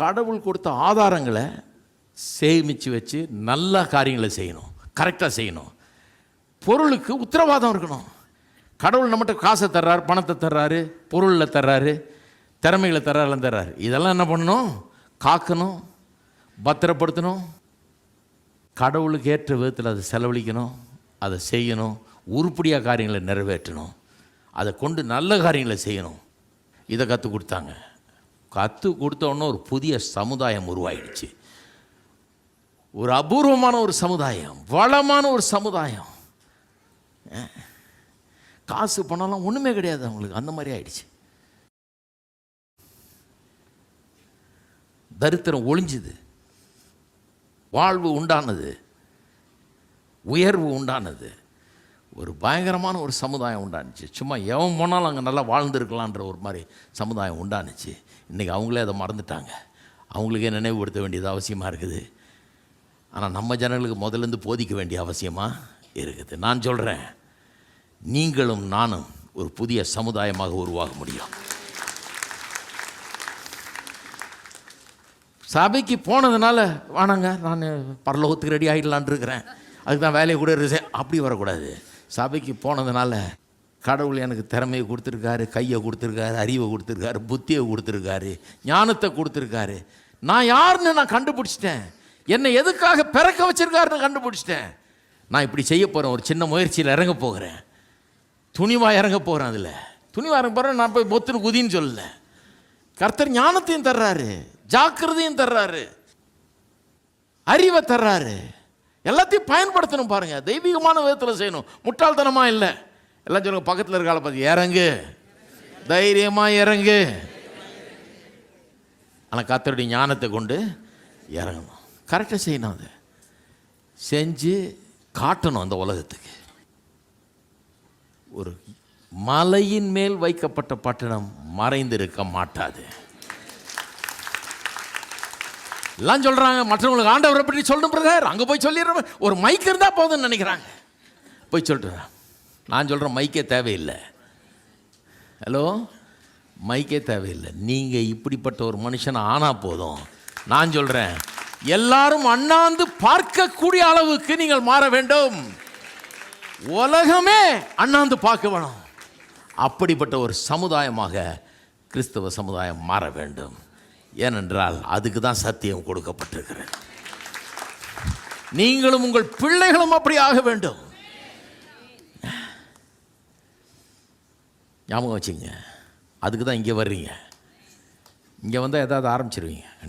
கடவுள் கொடுத்த ஆதாரங்களை சேமித்து வச்சு நல்ல காரியங்களை செய்யணும் கரெக்டாக செய்யணும். பொருளுக்கு உத்தரவாதம் இருக்கணும். கடவுள் நம்மகிட்ட காசை தர்றாரு பணத்தை தர்றாரு பொருளில் தர்றாரு திறமைகளை தர்றாருலாம் தர்றாரு. இதெல்லாம் என்ன பண்ணணும்? காக்கணும் பத்திரப்படுத்தணும். கடவுளுக்கு ஏற்ற விதத்தில் அதை செலவழிக்கணும் அதை செய்யணும் உருப்படியாக காரியங்களை நிறைவேற்றணும். அதை கொண்டு நல்ல காரியங்களை செய்யணும். இதை கற்றுக் கொடுத்தாங்க. கற்றுக் கொடுத்தோன்னே ஒரு புதிய சமுதாயம் உருவாயிடுச்சு. ஒரு அபூர்வமான ஒரு சமுதாயம் வளமான ஒரு சமுதாயம். காசு பணம்லாம் ஒன்றுமே கிடையாது அவங்களுக்கு. அந்த மாதிரி ஆயிடுச்சு. தரித்திரம் ஒளிஞ்சுது வாழ்வு உண்டானது. உயர்வு உண்டானது. ஒரு பயங்கரமான ஒரு சமுதாயம் உண்டானுச்சு. சும்மா எவன் போனாலும் அங்கே நல்லா வாழ்ந்துருக்கலான்ற ஒரு மாதிரி சமுதாயம் உண்டானுச்சு. இன்றைக்கி அவங்களே அதை மறந்துட்டாங்க. அவங்களுக்கே நினைவுபடுத்த வேண்டியது அவசியமாக இருக்குது. ஆனால் நம்ம ஜனங்களுக்கு முதலேருந்து போதிக்க வேண்டிய அவசியமாக இருக்குது. நான் சொல்கிறேன் நீங்களும் நானும் ஒரு புதிய சமுதாயமாக உருவாக முடியும். சபைக்கு போனதுனால வானாங்க நான் பரலோகத்துக்கு ரெடி ஆகிடலான் இருக்கிறேன். அதுக்கு தான் வேலையை கூட இருக்கு அப்படி வரக்கூடாது. சபைக்கு போனதுனால கடவுள் எனக்கு திறமையை கொடுத்துருக்காரு கையை கொடுத்துருக்காரு அறிவை கொடுத்துருக்காரு புத்தியை கொடுத்துருக்காரு ஞானத்தை கொடுத்துருக்காரு. நான் யாருன்னு நான் கண்டுபிடிச்சிட்டேன். என்னை எதுக்காக பிறக்க வச்சிருக்காருன்னு கண்டுபிடிச்சிட்டேன். நான் இப்படி செய்ய போகிறேன் ஒரு சின்ன முயற்சியில் இறங்க போகிறேன். துணிவாக இறங்க போகிறேன் அதில். துணிவாக இறங்க போகிறேன் நான் போய் பொத்துன்னு குதின்னு சொல்லலை. கர்த்தர் ஞானத்தையும் தர்றாரு. ஜாக்கிரதையும் தர்றாரு. அறிவை தர்றாரு. எல்லாத்தையும் பயன்படுத்தணும் பாருங்கள் தெய்வீகமான விதத்தில் செய்யணும். முட்டாள்தனமாக இல்லை. எல்லாம் சொல்லுங்கள் பக்கத்தில் இருக்கால பார்த்து இறங்கு. தைரியமாக இறங்கு. ஆனால் கத்தருடைய ஞானத்தை கொண்டு இறங்கணும். கரெக்டாக செய்யணும் அதை. செஞ்சு காட்டணும் அந்த உலகத்துக்கு. ஒரு மலையின் மேல் வைக்கப்பட்ட பட்டணம் மறைந்திருக்க மாட்டாது. எல்லாம் சொல்கிறாங்க மற்றவங்களுக்கு ஆண்டவரை பற்றி சொல்லணும் பிரதர்? அங்கே போய் சொல்லிடுறோம் ஒரு மைக் இருந்தால் போதும்னு நினைக்கிறாங்க. போய் சொல்கிறேன் நான் சொல்கிறேன் மைக்கே தேவையில்லை. ஹலோ மைக்கே தேவையில்லை. நீங்கள் இப்படிப்பட்ட ஒரு மனுஷன் ஆனால் போதும். நான் சொல்கிறேன் எல்லாரும் அண்ணாந்து பார்க்கக்கூடிய அளவுக்கு நீங்கள் மாற வேண்டும். உலகமே அண்ணாந்து பார்க்க வேணும். அப்படிப்பட்ட ஒரு சமுதாயமாக கிறிஸ்தவ சமுதாயம் மாற வேண்டும். ஏனென்றால் அதுக்கு தான் சத்தியம் கொடுக்கப்பட்டிருக்கிறது. நீங்களும் உங்கள் பிள்ளைகளும் அப்படி ஆக வேண்டும். ஞாபகம் வச்சுங்க அதுக்கு தான் இங்கே வர்றீங்க. இங்கே வந்தால் ஏதாவது ஆரம்பிச்சிருவீங்க. கண்டிப்பாக